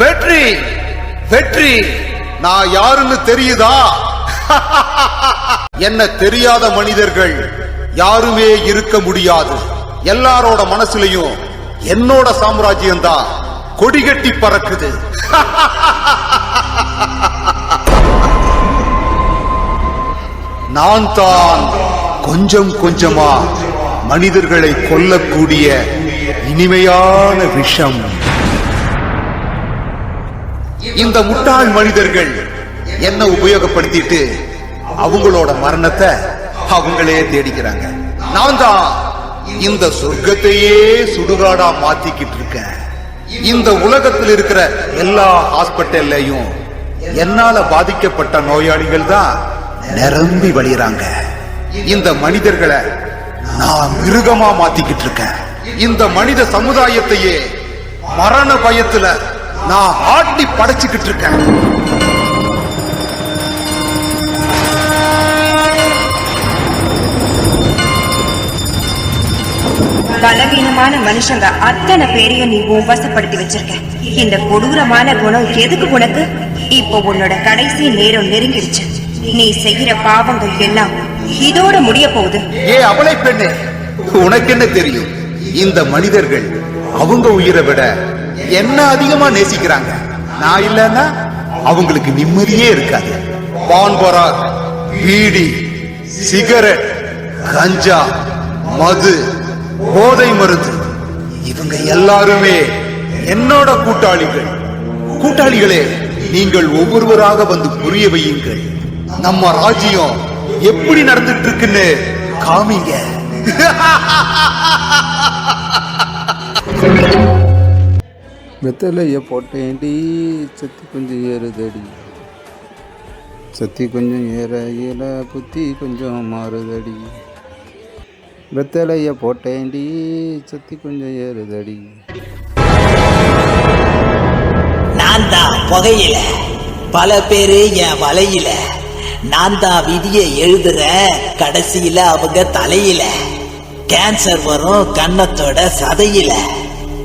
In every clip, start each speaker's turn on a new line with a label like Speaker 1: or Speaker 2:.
Speaker 1: வெற்றி வெற்றி. நான் யாருன்னு தெரியுதா? என்ன தெரியாத மனிதர்கள் யாருமே இருக்க முடியாது. எல்லாரோட மனசுலயும் என்னோட சாம்ராஜ்யம் தான் கொடிகட்டி பறக்குது. நான் தான் கொஞ்சம் கொஞ்சமா மனிதர்களை கொல்லக்கூடிய இனிமையான விஷம். இந்த முட்டாள் மனிதர்கள் என்ன உபயோகப்படுத்திட்டு அவங்களோட மரணத்தை அவங்களே தேடிக்கிறாங்க. நான் தான் இந்த சொர்க்கத்தையே சுடுகாடா மாத்திக்கிட்டு இருக்கேன். இந்த உலகத்தில் இருக்கிற எல்லா ஹாஸ்பிட்டல்லையும் என்னால பாதிக்கப்பட்ட நோயாளிகள் தான் நிரம்பி வழிகிறாங்க இந்த மனிதர்களை நான் மிருகமா மாத்திக்கிட்டு இருக்கேன். இந்த மனித சமுதாயத்தையே மரண பயத்துல நான் ஆட்டி படைச்சுக்கிட்டு இருக்கேன்.
Speaker 2: பலவீனமான மனுஷங்க அத்தனை பேரையும் நீ உன் வசப்படுத்தி வச்சிருக்க இந்த கொடூரமான குணம் எதுக்கு உனக்கு? இப்போ உன்னோட கடைசி நேரம் நெருங்கிடுச்சு. நீ செய்யற பாவங்கள் எல்லாம் இதோட முடிய போகுது.
Speaker 1: ஏ அவளை பெண்ணே உனக்கு என்ன தெரியும்? இந்த மனிதர்கள் அவங்க உயிரை விட என்ன அதிகமா நேசிக்கிறாங்க? நான் இல்லைன்னா அவங்களுக்கு நிம்மதியே இருக்காது. பான்பரா பீடி சிகரெட் கஞ்சா மது போதை மருந்து. இவங்க எல்லாருமே என்னோட கூட்டாளிகள். கூட்டாளிகளே நீங்கள் ஒவ்வொருவராக வந்து புரிய வையுங்கள். நம்ம ராஜ்யம் எப்படி நடந்துட்டு இருக்குன்னு? காமிங்க.
Speaker 3: வெத்தலைய போட்டேன்டி. சத்தி கொஞ்சம் ஏறுதடி. சத்தி கொஞ்சம் ஏற இயல புத்தி கொஞ்சம் மாறுதடி. வெத்தலைய போட்டேன்டி. சத்தி கொஞ்சம் ஏறுதடி.
Speaker 4: நான் தான் புகையில. பல பேரு என் வலையில. நான் தான் விதியை எழுதுற. கடைசியில அவங்க தலையில கேன்சர் வரும் கன்னத்தோட சதையில.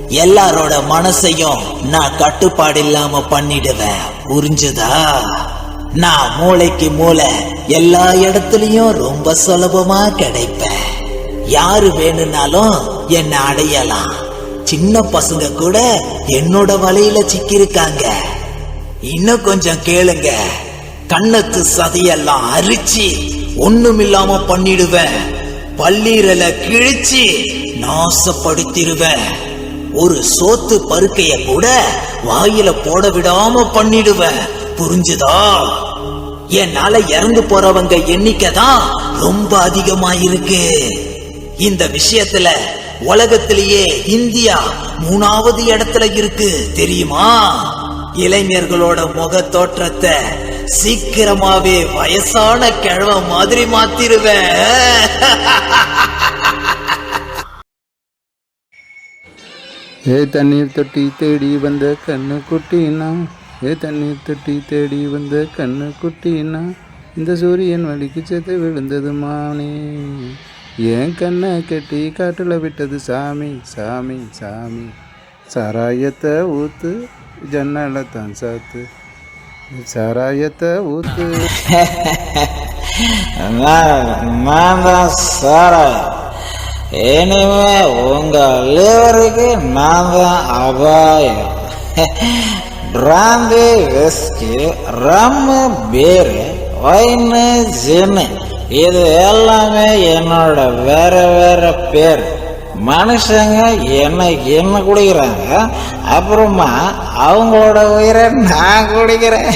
Speaker 4: எல்லாரோட மனசையும் நான் கட்டுப்பாடு இல்லாம பண்ணிடுவேன். புரிஞ்சுதா? நான் மூளைக்கு மூளை எல்லா இடத்துலயும் ரொம்ப சுலபமா கிடைப்பேன். யாரு வேணும்னாலும் என்ன அடையலாம். சின்ன பசங்க கூட என்னோட வலையில சிக்கியிருக்காங்க. இன்னும் கொஞ்சம் கேளுங்க. கண்ணத்து சதையெல்லாம் அரிச்சு ஒண்ணுமில்லாம பண்ணிடுவேன். பல்லீரலை கிழிச்சு நாசப்படுத்திடுவேன். ஒரு சோத்து பருக்கைய கூட வாயில போட விடாம பண்ணிடுவேன். புரிஞ்சுதா? என்னால இறந்து போறவங்க எண்ணிக்கை தான் ரொம்ப அதிகமா இருக்கு இந்த விஷயத்துல உலகத்திலேயே இந்தியா மூணாவது இடத்துல இருக்கு தெரியுமா? இளைஞர்களோட முக தோற்றத்தை சீக்கிரமாவே வயசான கிழவ மாதிரி மாத்திருவேன்.
Speaker 3: ஏ தண்ணீர் தொட்டி தேடி வந்த கண்ணு குட்டினா ஏ தண்ணீர் தொட்டி தேடி வந்த கண்ணு குட்டினா இந்த சூரியன் வலிக்கு செத்து விழுந்தது மானே. என் கண்ணை கெட்டி காட்டில் விட்டது சாமி சாமி சாமி. சாராயத்தை ஊத்து ஜன்னலை தான் சாத்து. சாராயத்தை ஊத்து
Speaker 5: நான் தான் சாரா இனிமே உங்க லிவருக்கு நான் தான் அபாயம் brandy whisky rum beer wine gin இது எல்லாமே என்னோட வேற வேற பேர் மனுஷங்க என்ன என்ன குடிக்கிறாங்க? அப்புறமா அவங்களோட உயிரை நான் குடிக்கிறேன்.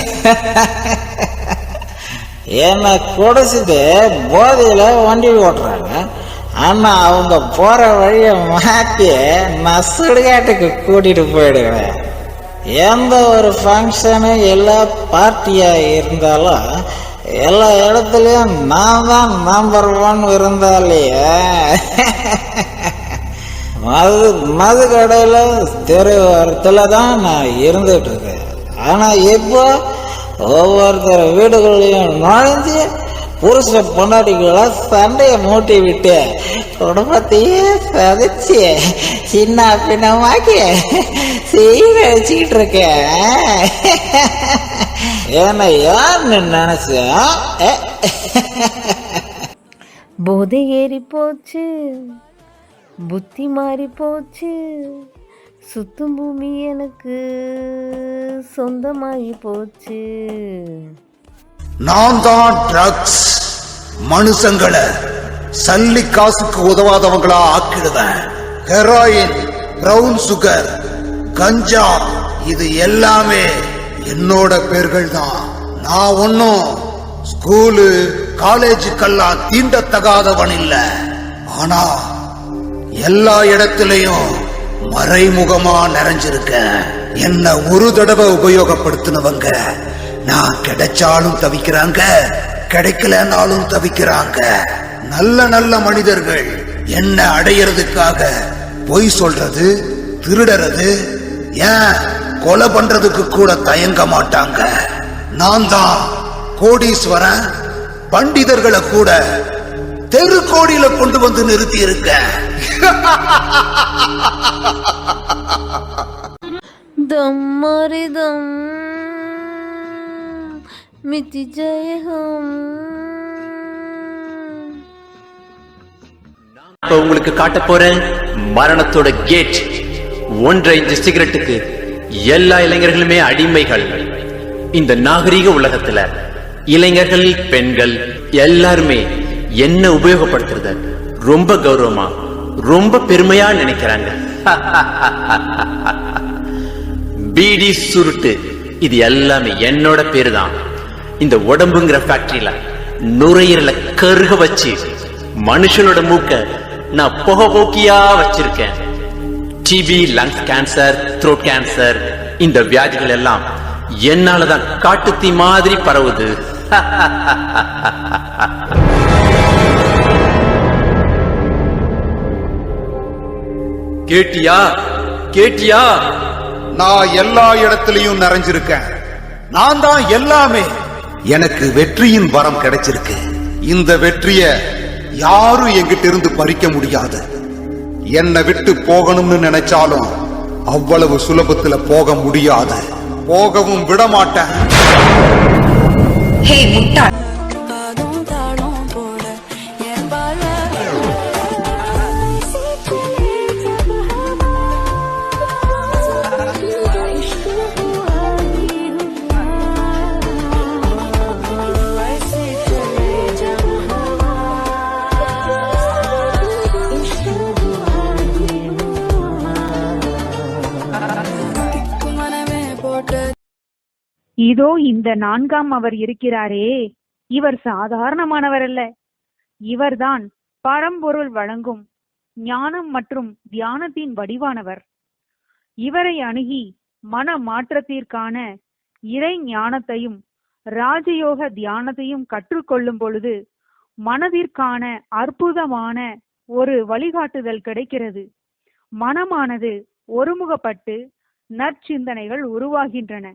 Speaker 5: என்னை குடிச்சிட்டு போதையில் வண்டி ஓட்டுறாங்க. ஆனால் அவங்க போகிற வழியை மாற்றி நான் சுடுகாட்டுக்கு கூட்டிகிட்டு போயிடுறேன் எந்த ஒரு ஃபங்க்ஷனு எல்லா பார்ட்டியாக இருந்தாலும் எல்லா இடத்துலையும் நான் தான் நம்பர் ஒன் இருந்தாலேயே மது மது கடையில தெருவோரத்துல தான் நான் இருந்துட்டு இருக்கேன் ஆனா இப்போ ஒவ்வொருத்தர் வீடுகளையும் நுழைஞ்சு புருஷ பொண்டாட்டிகளை சண்டைய மூட்டி விட்டு குடும்பத்தையே சதைச்சு சின்ன பின்னமாக்கி செய்ய வச்சுக்கிட்டு இருக்கேன். ஏன்னா யாருன்னு நினைச்சேன்
Speaker 6: போதை ஏறி போச்சு. புத்தி மாறி போச்சு. சுத்தும் பூமி எனக்கு சொந்தமாகி போச்சு.
Speaker 1: நான் தான் ட்ரக்ஸ் மனுஷங்களை சல்லி காசுக்கு உதவாதவங்களா ஆக்கிடுவேன். ஹெராயின் பிரவுன் சுகர் கஞ்சா இது எல்லாமே என்னோட பேர்கள் தான். நான் ஒன்னும் ஸ்கூலு காலேஜுக்கெல்லாம் தீண்டத்தகாதவன் இல்லை. ஆனா எல்லா இடத்திலையும் மறைமுகமா நிறைஞ்சிருக்கேன் என்ன ஒரு தடவை உபயோகப்படுத்தினவங்க நான் கிடைச்சாலும் தவிக்கிறாங்க கிடைக்கலனாலும் தவிக்கிறாங்க. நல்ல நல்ல மனிதர்கள் என்ன அடையிறதுக்காக பொய் சொல்றது திருடறது ஏன் கொலை பண்றதுக்கு கூட தயங்க மாட்டாங்க. நான் தான் கோடீஸ்வரன் பண்டிதர்களை கூட தெரு தெருக்கோடியில கொண்டு வந்து நிறுத்தி
Speaker 6: இருக்க தம்மரிதம் மிதி ஜெயகம்.
Speaker 7: இப்ப உங்களுக்கு காட்ட போறேன் மரணத்தோட கேட் ஒன்றரை சிகரெட்டுக்கு எல்லா இளைஞர்களுமே அடிமைகள். இந்த நாகரீக உலகத்துல இளைஞர்கள் பெண்கள் எல்லாருமே என்ன உபயோகப்படுத்துறத ரொம்ப கௌரவமா ரொம்ப பெருமையா நினைக்கிறாங்க. பீடி சுருட்டு இது எல்லாமே என்னோட பேரு தான் இந்த உடம்புங்கிற ஃபேக்டரியில நுரையீரல கருக வச்சு மனுஷனோட மூக்க நான் புகை போக்கியா வச்சிருக்கேன். TB lungs cancer throat cancer இந்த வியாதிகள் எல்லாம் என்னாலதான் காட்டுத்தீ மாதிரி பரவுது. கேட்டியா? கேட்டியா?
Speaker 1: நான் எல்லா இடத்திலையும் நிறைஞ்சிருக்கேன். நான் தான் எல்லாமே. எனக்கு வெற்றியின் வரம் கிடைச்சிருக்கு. இந்த வெற்றிய யாரும் எங்கிட்ட இருந்து பறிக்க முடியாது. என்னை விட்டு போகணும்னு நினைச்சாலும் அவ்வளவு சுலபத்துல போக முடியாது. போகவும் விட மாட்டேன்
Speaker 2: ஹே முட்டாள்
Speaker 8: இதோ இந்த நான்காம் அவர் இருக்கிறாரே. இவர் சாதாரணமானவர் அல்ல. இவர்தான் பரம்பொருள் வழங்கும் ஞானம் மற்றும் தியானத்தின் வடிவானவர். இவரை அணுகி மன மாற்றத்திற்கான இறை ஞானத்தையும் ராஜயோக தியானத்தையும் கற்றுக்கொள்ளும் பொழுது மனதிற்கான அற்புதமான ஒரு வழிகாட்டுதல் கிடைக்கிறது. மனமானது ஒருமுகப்பட்டு நற்சிந்தனைகள் உருவாகின்றன.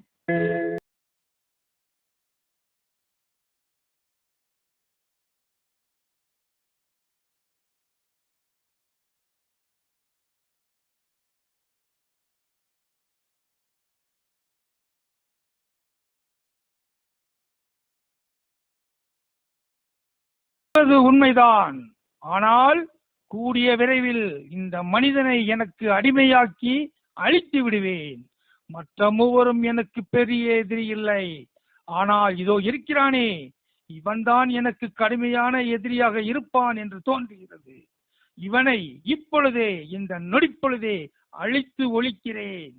Speaker 9: சொன்னது உண்மைதான். ஆனால் கூடிய விரைவில் இந்த மனிதனை எனக்கு அடிமையாக்கி அழித்து விடுவேன். மற்ற மூவரும் எனக்கு பெரிய எதிரி இல்லை. ஆனால் இதோ இருக்கிறானே. இவன்தான் எனக்கு கடுமையான எதிரியாக இருப்பான் என்று தோன்றுகிறது. இவனை இப்பொழுதே இந்த நொடிப்பொழுதே அழித்து ஒழிக்கிறேன்.